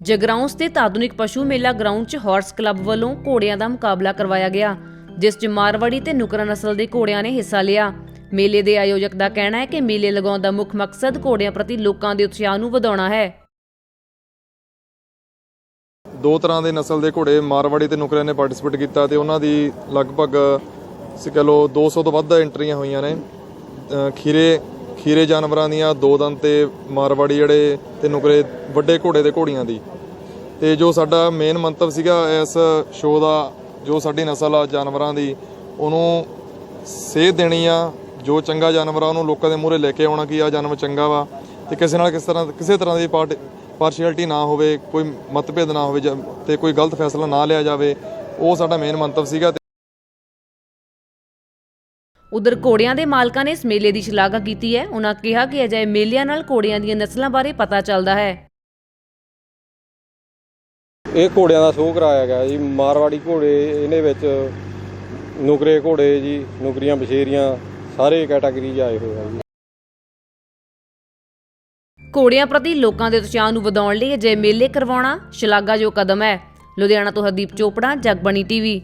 ਜਗਰਾਉਂ ਸਥਿਤ ਆਧੁਨਿਕ ਪਸ਼ੂ ਮੇਲਾ ਗਰਾਊਂਡ 'ਚ ਹਾਰਸ ਕਲੱਬ ਵੱਲੋਂ ਘੋੜਿਆਂ ਦਾ ਮੁਕਾਬਲਾ ਕਰਵਾਇਆ ਗਿਆ, ਜਿਸ 'ਚ ਮਾਰਵਾੜੀ ਤੇ ਨੁਕਰਾ ਨਸਲ ਦੇ ਘੋੜਿਆਂ ਨੇ ਹਿੱਸਾ ਲਿਆ। ਮੇਲੇ ਦੇ ਆਯੋਜਕ ਦਾ ਕਹਿਣਾ ਹੈ ਕਿ ਮੇਲੇ ਲਗਾਉਣ ਦਾ ਮੁੱਖ ਮਕਸਦ ਘੋੜਿਆਂ ਪ੍ਰਤੀ ਲੋਕਾਂ ਦੇ ਉਤਸ਼ਾਹ ਨੂੰ ਵਧਾਉਣਾ ਹੈ। ਦੋ ਤਰ੍ਹਾਂ ਦੇ ਨਸਲ ਦੇ ਘੋੜੇ, ਮਾਰਵਾੜੀ ਤੇ ਨੁਕਰੇ ਨੇ ਪਾਰਟਿਸਿਪੇਟ ਕੀਤਾ ਤੇ ਉਹਨਾਂ ਦੀ ਲਗਭਗ ਸੀ ਕਹ 200 ਤੋਂ ਵੱਧ ਐਂਟਰੀਆਂ ਹੋਈਆਂ ਨੇ। ਖੀਰੇ ਖੀਰੇ ਜਾਨਵਰਾਂ ਦੀਆਂ ਦੋ ਦੰਦ ਤੇ ਮਾਰਵਾੜੀ ਜਿਹੜੇ ਤੇ ਨੁਕਰੇ ਵੱਡੇ ਘੋੜੇ ਦੇ ਘੋੜੀਆਂ ਦੀ। ਤੇ ਜੋ ਸਾਡਾ ਮੇਨ ਮੰਤਵ ਸੀਗਾ ਇਸ ਸ਼ੋਅ ਦਾ, ਜੋ ਸਾਡੀ ਨਸਲ ਆ ਜਾਨਵਰਾਂ ਦੀ, ਉਹਨੂੰ ਸੇਧ ਦੇਣੀ ਆ। ਜੋ ਚੰਗਾ ਜਾਨਵਰ ਆ, ਉਹਨੂੰ ਲੋਕਾਂ ਦੇ ਮੂਹਰੇ ਲੈ ਕੇ ਆਉਣਾ ਕਿ ਆ ਜਾਨਵਰ ਚੰਗਾ ਵਾ। ਤੇ ਕਿਸੇ ਨਾਲ ਕਿਸ ਤਰ੍ਹਾਂ, ਕਿਸੇ ਤਰ੍ਹਾਂ ਦੀ ਪਾਰਟ ਪਾਰਸ਼ੀਅਲਟੀ ਨਾ ਹੋਵੇ, ਕੋਈ ਮਤਭੇਦ ਨਾ ਹੋਵੇ ਜਾਂ- ਤੇ ਕੋਈ ਗਲਤ ਫੈਸਲਾ ਨਾ ਲਿਆ ਜਾਵੇ, ਉਹ ਸਾਡਾ ਮੇਨ ਮੰਤਵ ਸੀਗਾ। ਉਧਰ ਘੋੜਿਆਂ ਦੇ ਮਾਲਕਾਂ ਨੇ ਇਸ ਮੇਲੇ ਦੀ ਸ਼ਲਾਘਾ ਕੀਤੀ ਹੈ। ਉਹਨਾਂ ਕਿਹਾ ਕਿ ਅਜਿਹੇ ਮੇਲਿਆਂ ਨਾਲ ਘੋੜਿਆਂ ਦੀਆਂ ਨਸਲਾਂ ਬਾਰੇ ਪਤਾ ਚੱਲਦਾ ਹੈ। ਇਹ ਘੋੜਿਆਂ ਦਾ ਸ਼ੋਅ ਕਰਾਇਆ ਗਿਆ ਜੀ। ਮਾਰਵਾੜੀ ਘੋੜੇ ਇਹਦੇ ਵਿੱਚ ਨੁਕਰੇ ਘੋੜੇ ਜੀ ਨੁਕਰੀਆਂ ਬਸ਼ੇਰੀਆਂ ਸਾਰੇ ਕੈਟਾਗਰੀ 'ਚ ਆਏ ਹੋਏ ਆ ਜੀ। ਘੋੜਿਆਂ ਪ੍ਰਤੀ ਲੋਕਾਂ ਦੇ ਉਤਸ਼ਾਹ ਨੂੰ ਵਧਾਉਣ ਲਈ ਅਜਿਹੇ ਮੇਲੇ ਕਰਵਾਉਣਾ ਸ਼ਲਾਘਾਯੋਗ ਕਦਮ ਹੈ। ਲੁਧਿਆਣਾ ਤੋਂ ਹਰਦੀਪ ਚੋਪੜਾ ਜਗਬਣੀ ਟੀਵੀ।